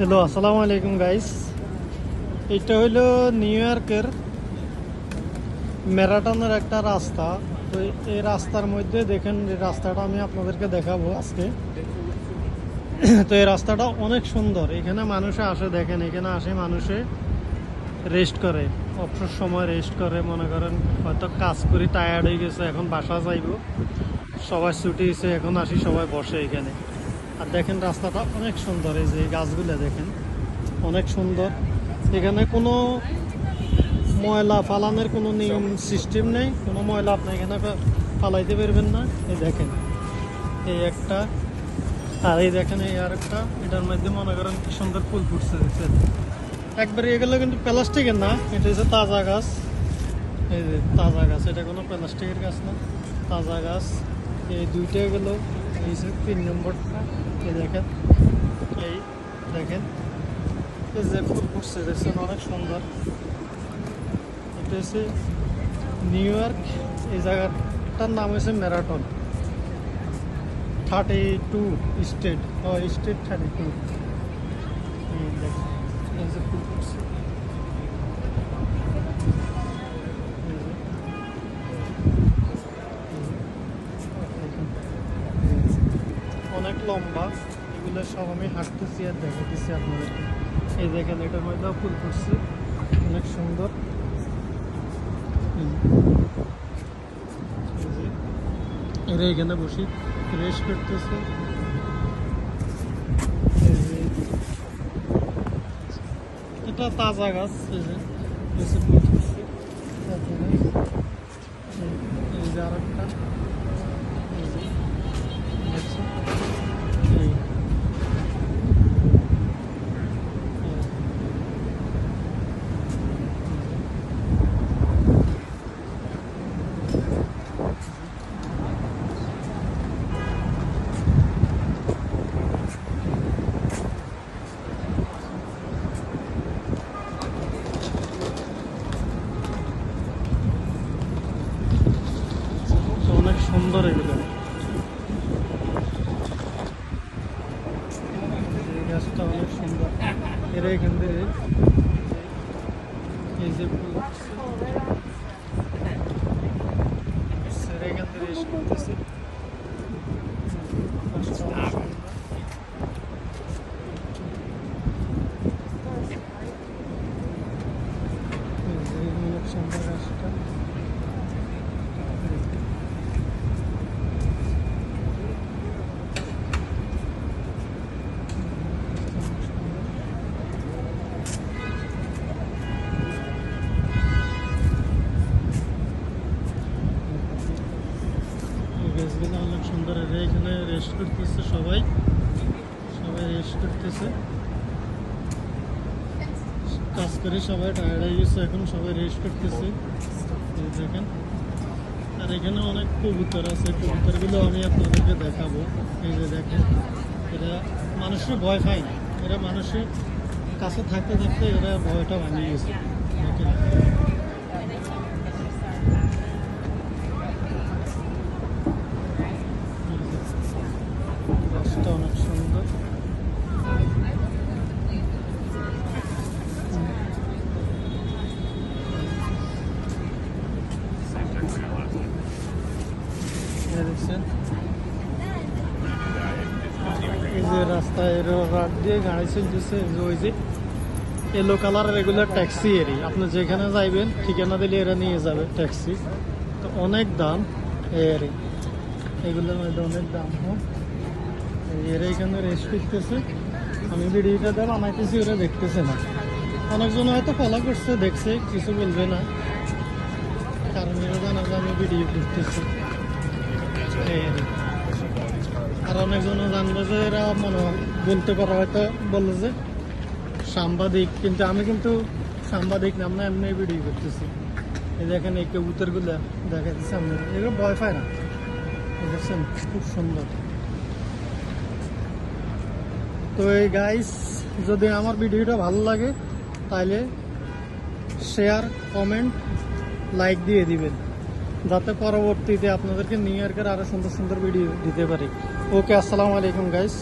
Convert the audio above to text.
Hello আসসালামু আলাইকুম guys এটা হইল নিউ ইয়র্কের ম্যারাটনের একটা রাস্তা। তো এই রাস্তার মধ্যে দেখেন, এই রাস্তাটা আমি আপনাদেরকে দেখাবো আজকে। তো এই রাস্তাটা অনেক সুন্দর। এখানে মানুষে আসে, দেখেন, এখানে আসে মানুষে রেস্ট করে। অবসর সময় রেস্ট করে, মনে করেন, হয়তো কাজ করি টায়ার্ড হয়ে গেছে, এখন বাসা যাইব। সবাই ছুটি এখন আসি, সবাই বসে এখানে। আর দেখেন রাস্তাটা অনেক সুন্দর, এই যে গাছগুলো দেখেন, অনেক সুন্দর। এখানে কোনো ময়লা ফালানোর কোনো নিয়ম সিস্টেম নেই, কোনো ময়লা আপনি এখানে ফালাইতে পারবেন না। এই দেখেন, এই একটা, আর এই দেখেন এই আর একটা, এটার মধ্যে মনে করেন কি সুন্দর ফুল ফুটছে, দেখছেন? একবারে এগুলো কিন্তু প্লাস্টিকের না, এটা হচ্ছে তাজা গাছ। এই যে তাজা গাছ, এটা কোনো প্লাস্টিকের গাছ না, তাজা গাছ। এই দুইটা গেল, এই যে তিন নম্বরটা। দেখেন। এই দেখেন। এই যে ফুল ফুটছে দেখছেন অনেক সুন্দর। এটা হচ্ছে নিউ ইয়র্ক, এই জায়গাটার নাম হয়েছে Marathon thirty two state. State thirty two. দেখেন, এই যে ফুল ফুটছে লম্বা, এগুলো সব আমি হাঁটতেছি আর দেখাতেছি আপনাদেরকে। এই দেখেন, এটার মধ্যেও ফুল ফুটছে। অনেক সুন্দর। এরা এখানে বসি রেস্ট করতেছে। এটা তাজা গাছ তারপরে এই- এই যে আরেকটা এই যে দেখছ? এই। এই। তো অনেক সুন্দর এগুলো এই গাছটা অনেক সুন্দর এর এখান থেকে এই যে ফুল স্যার এখান থেকে এসে করতেছে গাছটা অনেক সুন্দর। এই যে অনেক সুন্দর গাছটা এই অনেক সুন্দর এরা এখানে রেস্ট করতেছে সবাই। সবাই রেস্ট করতেছে। কাজ করে সবাই টায়ার্ড হয়ে গেছে, এখন সবাই রেস্ট করতেছে। দেখেন। আর এখানে অনেক কবুতর আছে। কবুতরগুলো আমি আপনাদেরকে দেখাবো। এই যে দেখেন, এরা মানুষের ভয় পায় না। এরা মানুষের কাছে থাকতে থাকতে এরা ভয়টা ভাঙিয়ে গেছে দেখেন গাছটা অনেক সুন্দর এই দেখছেন যে রাস্তায় রাত দিয়ে গাড়ি চলতেছে ওই যে এলো কালার রেগুলার ট্যাক্সি এরই। আপনি যেখানে যাইবেন, ঠিকানা দিলে এরা নিয়ে যাবে ট্যাক্সি তো অনেক দাম এরই। এগুলোর মধ্যে অনেক দাম হোক এরা এখানে রেস্ট করতেছে। আমি ভিডিওটা দেওয়া বানাইতেছি, ওরা দেখতেছে না। অনেকজন হয়তো ফলো করছে, দেখছে, কিছু বলবে না। কারণ এরা জানা আমি ভিডিও করতেছি। আর অনেকজন জানবে যে এরা মনে বলতে পারে, হয়তো বলল যে সাংবাদিক, কিন্তু আমি কিন্তু সাংবাদিক নাম না এমনি ভিডিও করতেছি। এই দেখেন এই কবুতরগুলো দেখা যাচ্ছে সামনে। এগুলো ভয় পায় না। দেখছেন, খুব সুন্দর। তো এই গাইস যদি আমার ভিডিওটা ভালো লাগে তাহলে শেয়ার কমেন্ট লাইক দিয়ে দিবেন। যাতে পরবর্তীতে আপনাদেরকে নিউ ইয়র্কের আরও সুন্দর সুন্দর ভিডিও দিতে পারি। ওকে আসসালামু আলাইকুম গাইস